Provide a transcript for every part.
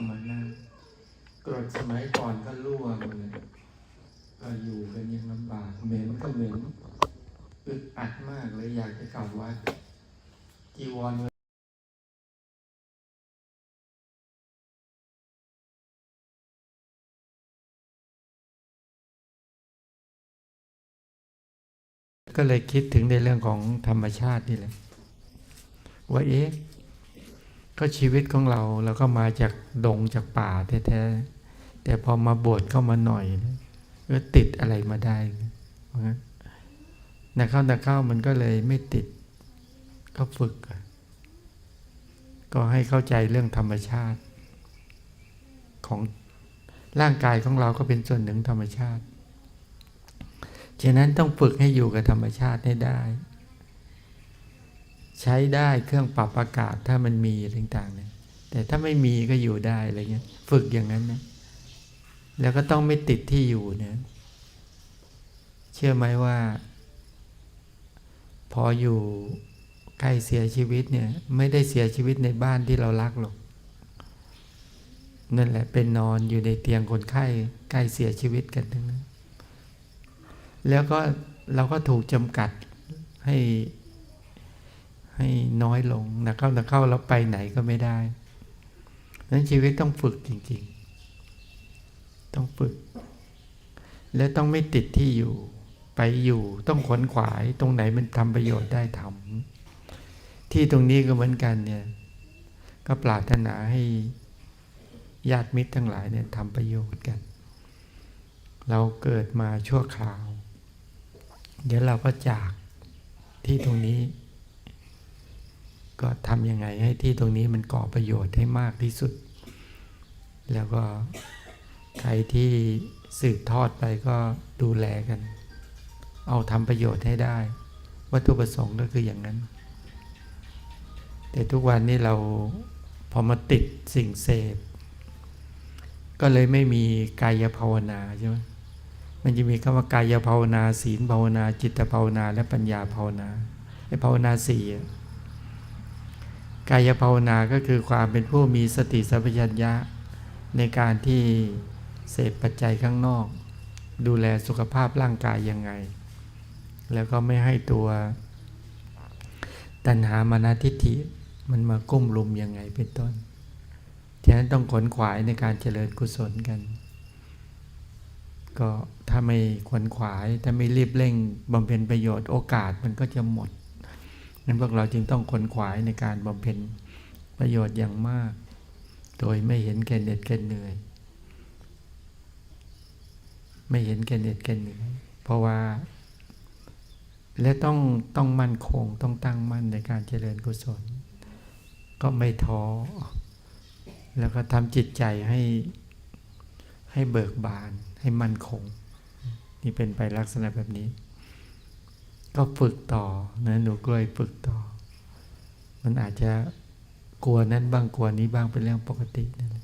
ต้องมานั่งกรดสมัยก่อนก็รั่วมดเลยก็อยู่กันยังลำบากเหม็นก็เหม็นอึดอัดมากเลยอยากจะกลับวัดจีวรก็เลยคิดถึงในเรื่องของธรรมชาตินี่แหละว่าเอ๊ะ ก็ชีวิตของเราเราก็มาจากดงจากป่าแท้ๆแต่พอมาบวชเข้ามาหน่อยก็ติดอะไรมาได้เพราะเข้านักเข้ามันก็เลยไม่ติดก็ฝึก ก็ให้เข้าใจเรื่องธรรมชาติ ของร่างกายของเราก็เป็นส่วนหนึ่งธรรมชาติฉะนั้นต้องฝึกให้อยู่กับธรรมชาติให้ได้ ใช้ได้เครื่องปรับอากาศถ้ามันมีต่างๆเนี่ยแต่ถ้าไม่มีก็อยู่ได้อะไรเงี้ย ฝึกอย่างนั้นนะแล้วก็ต้องไม่ติดที่อยู่เนี่ยเชื่อไหมว่า พออยู่ใกล้เสียชีวิตเนี่ย ไม่ได้เสียชีวิตในบ้านที่เรารักหรอกนั่นแหละเป็นนอนอยู่ในเตียงคนไข้ใกล้เสียชีวิตกันทั้งนั้น แล้วก็เราก็ถูกจำกัดให้ ให้น้อยลงนะเข้านะเข้าแล้วไปไหนก็ไม่ได้นั้นชีวิตต้องฝึกจริง ๆ ต้องฝึก และต้องไม่ติดที่อยู่ ไปอยู่ต้องขนขวายตรงไหนมันทำประโยชน์ได้ทำที่ตรงนี้ก็เหมือนกันเนี่ยก็ปรารถนาให้ญาติมิตรทั้งหลายเนี่ยทำประโยชน์กัน เราเกิดมาชั่วคราว เดี๋ยวเราก็จากที่ตรงนี้ ก็ทำยังไงให้ที่ตรงนี้มันก่อประโยชน์ให้มากที่สุด แล้วก็ใครที่สืบทอดไปก็ดูแลกัน เอาทำประโยชน์ให้ได้ วัตถุประสงค์ก็คืออย่างนั้น แต่ทุกวันนี้เราพอมาติดสิ่งเสพก็เลยไม่มีกายภาวนาใช่ไหมมันจะมีคำว่ากายภาวนา ศีลภาวนา จิตภาวนา และปัญญาภาวนาไอ้ภาวนาสี่อะ กายภาวนาก็คือความเป็นผู้มีสติสัมปชัญญะ ในการที่เสพปัจจัยข้างนอก ดูแลสุขภาพร่างกายยังไง แล้วก็ไม่ให้ตัวตัณหามานาทิฏฐิมันมากุ้มลุมยังไงเป็นต้นฉะนั้นต้องขนขวายในการเจริญกุศลกัน ก็ถ้าไม่ขวนขวายถ้าไม่รีบเร่งบำเพ็ญประโยชน์โอกาสมันก็จะหมด นั้นพวกเราจึงต้องขนขวายในการบำเพ็ญประโยชน์อย่างมาก โดยไม่เห็นแก่เหน็ดแก่เหนื่อย ไม่เห็นแก่เหน็ดแก่เหนื่อย เพราะว่า และต้องต้องมั่นคงต้องตั้งมั่นในการเจริญกุศล ก็ไม่ท้อ แล้วก็ทำจิตใจให้ให้เบิกบานให้มั่นคง นี่เป็นไปลักษณะแบบนี้ ก็ฝึกต่อนะหนูกล้วยฝึกต่อ มันอาจจะกลัวนั้นบ้างกลัวนี้บ้างเป็นเรื่องปกตินั่น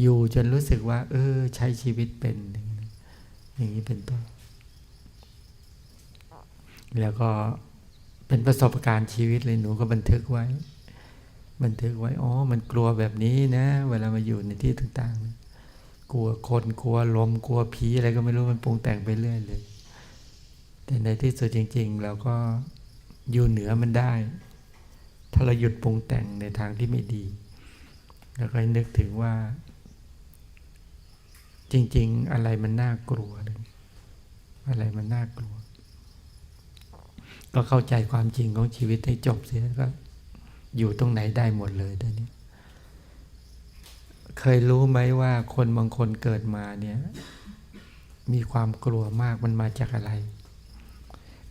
อยู่จนรู้สึกว่า เออ ใช้ชีวิตเป็น อย่างนี้เป็นต้นแล้วก็เป็นประสบการณ์ชีวิตเลยหนูก็บันทึกไว้ บันทึกไว้อ๋อมันกลัวแบบนี้นะ เวลามาอยู่ในที่ต่างๆ กลัวคนกลัวลมกลัวผีอะไรก็ไม่รู้มันปรุงแต่งไปเรื่อยเลย แต่ในที่สุดจริง ๆ เราก็อยู่เหนือมันได้ ถ้าเราหยุดปรุงแต่งในทางที่ไม่ดี แล้วก็นึกถึงว่า จริง ๆ อะไรมันน่ากลัว อะไรมันน่ากลัว ก็เข้าใจความจริงของชีวิตให้จบเสียก็อยู่ตรงไหนได้หมดเลยตอนนี้เคยรู้ไหมว่าคนบางคนเกิดมาเนี่ย มีความกลัวมากมันมาจากอะไร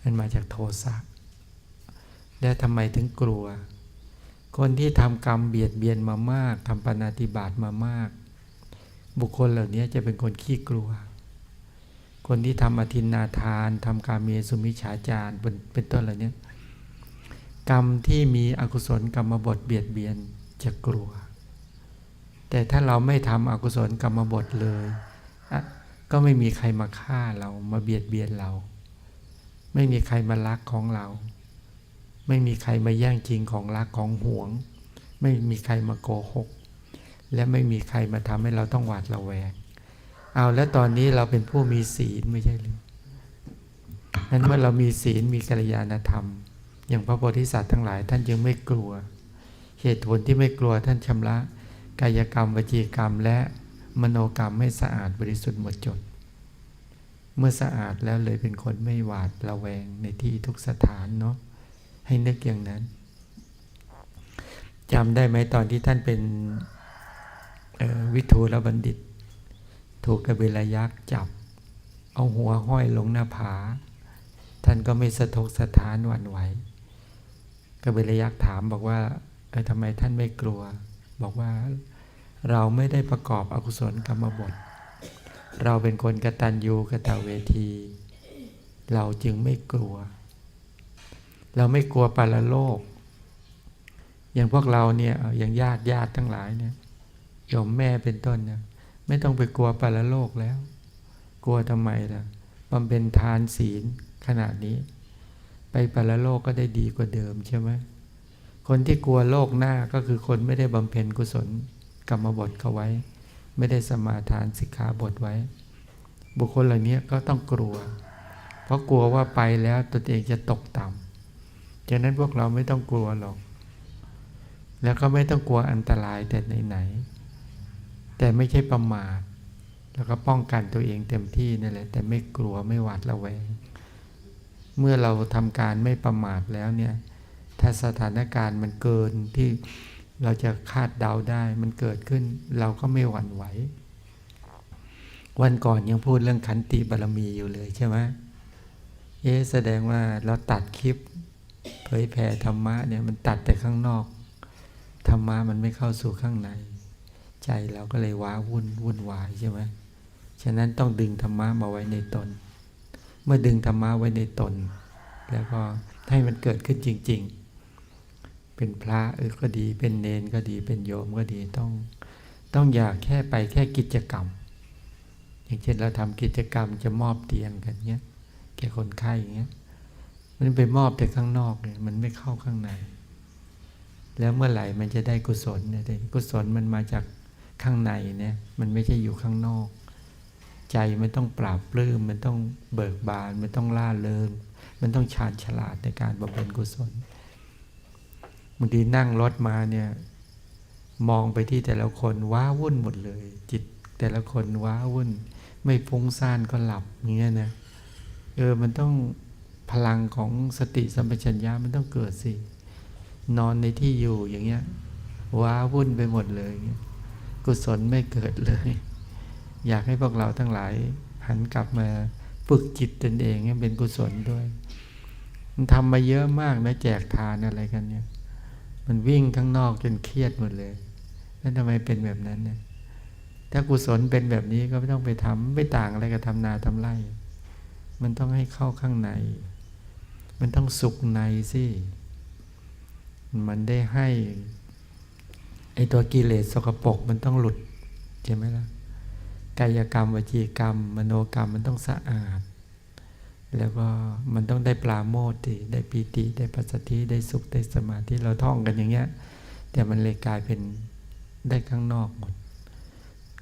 มันมาจากโทสะแล้วทำไมถึงกลัว คนที่ทำกรรมเบียดเบียนมามากทำปณติบาตมามาก บุคคลเหล่านี้จะเป็นคนขี้กลัว คนที่ทำอธินนาทานทำการเมสุมิฉาจารเป็นเป็นต้นเหล่านี้กรรมที่มีอกุศลกรรมบทเบียดเบียนจะกลัว แต่ถ้าเราไม่ทำอกุศลกรรมบทเลย ก็ไม่มีใครมาฆ่าเรามาเบียดเบียนเรา ไม่มีใครมาลักของเรา ไม่มีใครมาแย่งจริงของรักของห่วง ไม่มีใครมาโกหก และไม่มีใครมาทำให้เราต้องหวาดระแวง เอาแล้วตอนนี้เราเป็นผู้มีศีลไม่ใช่หรือนั้นเมื่อเรามีศีลมีกัลยาณธรรม อย่างพระโพธิสัตว์ทั้งหลายท่านยังไม่กลัว เหตุผลที่ไม่กลัวท่านชำระ กายกรรมวจีกรรมและมโนกรรมให้สะอาดบริสุทธิ์หมดจด เมื่อสะอาดแล้วเลยเป็นคนไม่หวาดระแวงในที่ทุกสถานเนาะให้นึกอย่างนั้นจำได้ไหมตอนที่ท่านเป็นวิทูลบัณฑิต ถูกกระเบลยักษ์จับ เอาหัวห้อยลงหน้าผา ท่านก็ไม่สะทกสะท้านหวั่นไหวกระเบลยักษ์ถามบอกว่าเออทำไมท่านไม่กลัว บอกว่าเราไม่ได้ประกอบอกุศลกรรมบท เราเป็นคนกตัญญูกตเวที เราจึงไม่กลัว เราไม่กลัวปาลโลก อย่างพวกเราเนี่ยอย่างญาติญาติทั้งหลายเนี่ยโยมแม่เป็นต้นเนี่ยไม่ต้องไปกลัวปาลโลกแล้ว กลัวทำไมล่ะบำเพ็ญทานศีลขนาดนี้ ไปปาลโลกก็ได้ดีกว่าเดิมใช่ไหมคนที่กลัวโลกหน้าก็คือคนไม่ได้บำเพ็ญกุศลกรรมบทเขาไว้ ไม่ได้สมาทานสิกขาบทไว้ บุคคลเหล่านี้ก็ต้องกลัว เพราะกลัวว่าไปแล้วตนเองจะตกต่ำฉะนั้นพวกเราไม่ต้องกลัวหรอก แล้วก็ไม่ต้องกลัวอันตรายแต่ไหนๆแต่ไม่ใช่ประมาทแล้วก็ป้องกันตัวเองเต็มที่นั่นแหละ แต่ไม่กลัวไม่หวาดระแวง เมื่อเราทำการไม่ประมาทแล้วเนี่ย ถ้าสถานการณ์มันเกินที่ เราจะคาดเดาได้มันเกิดขึ้น เราก็ไม่หวั่นไหว วันก่อนยังพูดเรื่องขันติบารมีอยู่เลยใช่ไหมเอ๊แสดงว่าเราตัดคลิป เผยแผ่ธรรมะเนี่ยมันตัดแต่ข้างนอกธรรมะมันไม่เข้าสู่ข้างใน ใจเราก็เลยว้าวุ่นวุ่นวายใช่ไหมฉะนั้นต้องดึงธรรมะมาไว้ในตน เมื่อดึงธรรมะไว้ในตน แล้วก็ให้มันเกิดขึ้นจริง ๆ เป็นพระเออก็ดี เป็นเนนก็ดีเป็นโยมก็ดีต้อง ต้องอยากแค่ไปแค่กิจกรรม อย่างเช่นเราทำกิจกรรมจะมอบเตียงกันเนี้ยแก่คนไข้อย่างเงี้ยมันไปมอบแต่ข้างนอกเลยมันไม่เข้าข้างใน แล้วเมื่อไหร่มันจะได้กุศลเนี่ยกุศลมันมาจากข้างในเนี่ยมันไม่ใช่อยู่ข้างนอก ใจมันต้องปราบปลื้มมันต้องเบิกบาน มันต้องล่าเริงมันต้องชาญฉลาดในการบำเพ็ญกุศล บางทีนั่งรถมาเนี่ยมองไปที่แต่ละคนว้าวุ่นหมดเลย จิตแต่ละคนว้าวุ่น ไม่ฟุ้งซ่านก็หลับเงี้ยนะเออมันต้องพลังของสติสัมปชัญญะมันต้องเกิดสินอนในที่อยู่อย่างเงี้ยว้าวุ่นไปหมดเลยกุศลไม่เกิดเลย อยากให้พวกเราทั้งหลายหันกลับมาฝึกจิตตนเองให้เป็นกุศลด้วยมันทำมาเยอะมากนะแจกทานอะไรกันเนี่ย มันวิ่งข้างนอกจนเครียดหมดเลยแล้วทำไมเป็นแบบนั้นเนี่ยถ้ากุศลเป็นแบบนี้ก็ไม่ต้องไปทำไม่ต่างอะไรกับทำนาทำไร่ มันต้องให้เข้าข้างใน มันต้องสุขในสิ มันได้ให้ไอตัวกิเลสสกปรกมันต้องหลุดใช่ไหมล่ะกายกรรมวจีกรรม มโนกรรมมันต้องสะอาด แล้วก็มันต้องได้ปลาโมติได้ปีติ ได้ปัสสติได้สุขได้สมาธิเราท่องกันอย่างเงี้ย แต่มันเลยกลายเป็นได้ข้างนอกหมด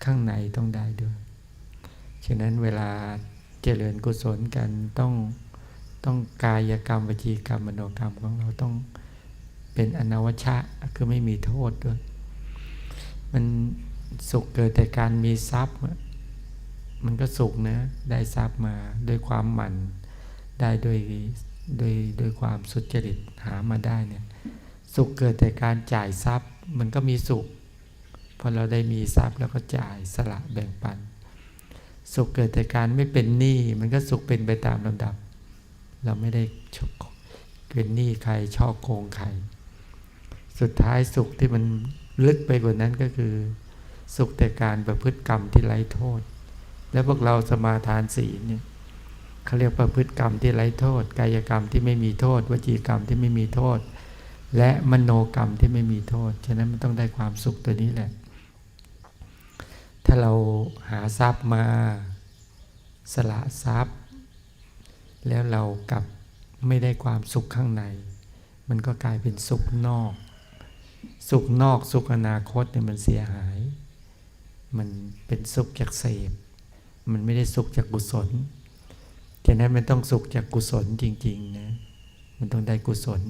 ข้างในต้องได้ด้วยฉะนั้นเวลาเจริญกุศลกันต้องต้องกายกรรมวจีกรรมมโนกรรมของเราต้องเป็นอนาวชะคือไม่มีโทษด้วย มันสุขเกิดแต่การมีทรัพย์ มันก็สุขนะได้ทรัพย์มาด้วยความหมั่น ได้ด้วยด้วยด้วยความสุจริตหามาได้เนี่ยสุขเกิดแต่การจ่ายทรัพย์ มันก็มีสุขพอเราได้มีทรัพย์แล้วก็จ่ายสละแบ่งปัน สุขเกิดแต่การไม่เป็นหนี้มันก็สุขเป็นไปตามลำดับ เราไม่ได้ชกเป็นหนี้ใครช่อโกงใครสุดท้ายสุขที่มันลึกไปกว่านั้นก็คือ สุขแต่การประพฤติกรรมที่ไร้โทษ แล้วพวกเราสมาทานศีลเนี่ยเขาเรียกประพฤติกรรมที่ไร้โทษ กายกรรมที่ไม่มีโทษ วจีกรรมที่ไม่มีโทษ และมโนกรรมที่ไม่มีโทษ ฉะนั้นมันต้องได้ความสุขตัวนี้แหละ ถ้าเราหาทรัพย์มาสละทรัพย์ แล้วเรากลับไม่ได้ความสุขข้างใน มันก็กลายเป็นสุขนอก สุขนอกสุขอนาคตเนี่ยมันเสียหาย มันเป็นสุขจากเสพ มันไม่ได้สุขจากกุศลฉะนั้นมันต้องสุขจากกุศลจริงๆนะมันต้องได้กุศล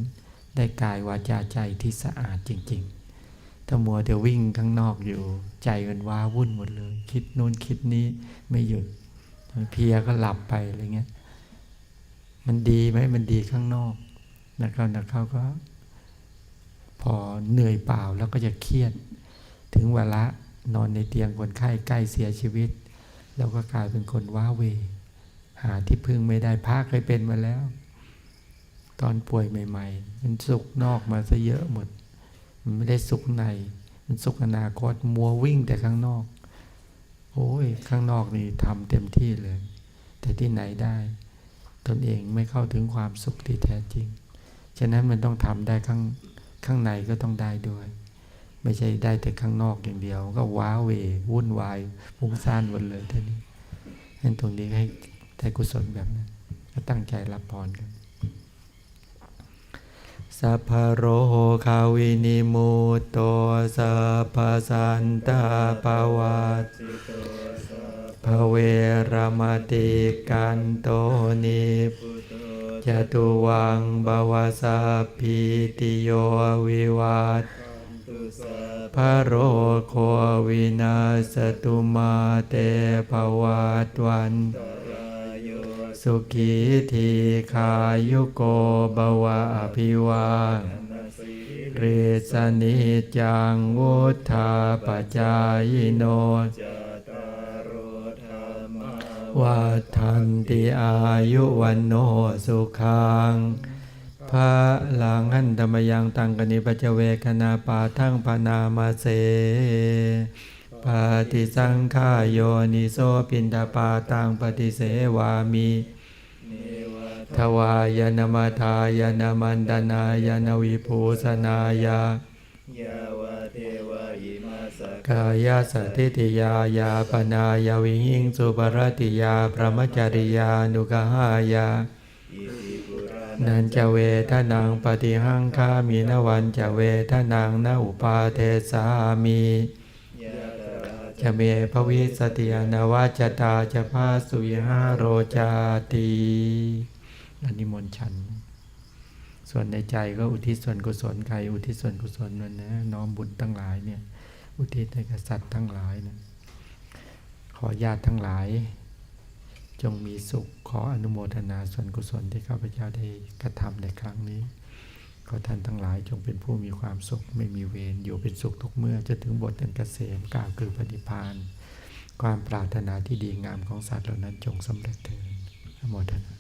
ได้กายวาจาใจที่สะอาดจริง ๆ ถ้ามัวเดี๋ยววิ่งข้างนอกอยู่ ใจมันว้าวุ่นหมดเลย คิดโน้นคิดนี้ไม่หยุดเพียก็หลับไปอะไรเงี้ยมันดีไหมมันดีข้างนอกนะครับนะเขาก็ พอเหนื่อยเปล่าแล้วก็จะเครียด ถึงเวลานอนในเตียงคนไข้ใกล้เสียชีวิต แล้วก็กลายเป็นคนว้าเว หาที่พึ่งไม่ได้พระเคยเป็นมาแล้ว ตอนป่วยใหม่ ๆ มันสุขนอกมาซะเยอะหมด มันไม่ได้สุขใน มันสุขอนาคตมัววิ่งแต่ข้างนอก โอ้ย ข้างนอกนี่ทำเต็มที่เลย แต่ที่ไหนได้ ตนเองไม่เข้าถึงความสุขที่แท้จริง ฉะนั้นมันต้องทำได้ข้างข้างในก็ต้องได้ด้วย ไม่ใช่ได้แต่ข้างนอกอย่างเดียว ก็ว้าเววุ่นวายฟุ้งซ่านหมดเลยท่านี้นั้นตรงนี้ให้ได้กุศลแบบนั้นก็ตั้งใจรับพรกันสัพพโรโหคาวินิมุตโตสัพสันตาปวัตภเวรมติกันโตนิจตุวังบวาสัพพิติโยวิวัต พระโรโควินาสตุมาเตภวัตวันสุขีทีขายุโกบวะอภิวาเรสนิจังวุธาปจายโนวัฏันติอายุวันโนสุขัง พระลังหันธรรมยังตังกนิปัจเจเวคณาปาทั้งพนามาเสปฏิสังขายโยนิโสปินดาปาตังปฏิเสวามิทวายนมาทายนมันดานายนวิภูสนายยาวเทวะอิมาสกายสติติยายาปนายวิหิงสุปรติยาพระมจริยานุกหายา นันจะเวทนังปฏิหังคามีนวันจะเวทนังนอุปาเทสามียะตระจะเมภวิสติยนวัจตาจะพาสุยหาโรจาตีอันนี้มนต์ฉัน ส่วนในใจก็อุทิศส่วนกุศลใครอุทิศส่วนกุศลนั่นนะน้อมบุญทั้งหลายเนี่ย อุทิศให้กับสัตว์ทั้งหลายนะขอญาติทั้งหลาย จงมีสุขขออนุโมทนาส่วนกุศลที่ข้าพเจ้าได้กระทำในครั้งนี้ ขอท่านทั้งหลายจงเป็นผู้มีความสุขไม่มีเวรอยู่เป็นสุขทุกเมื่อจะถึงบทอันเกษมกล่าวคือปฏิพานความปรารถนาที่ดีงามของสัตว์เหล่านั้นจงสำเร็จเถิดอนุโมทนา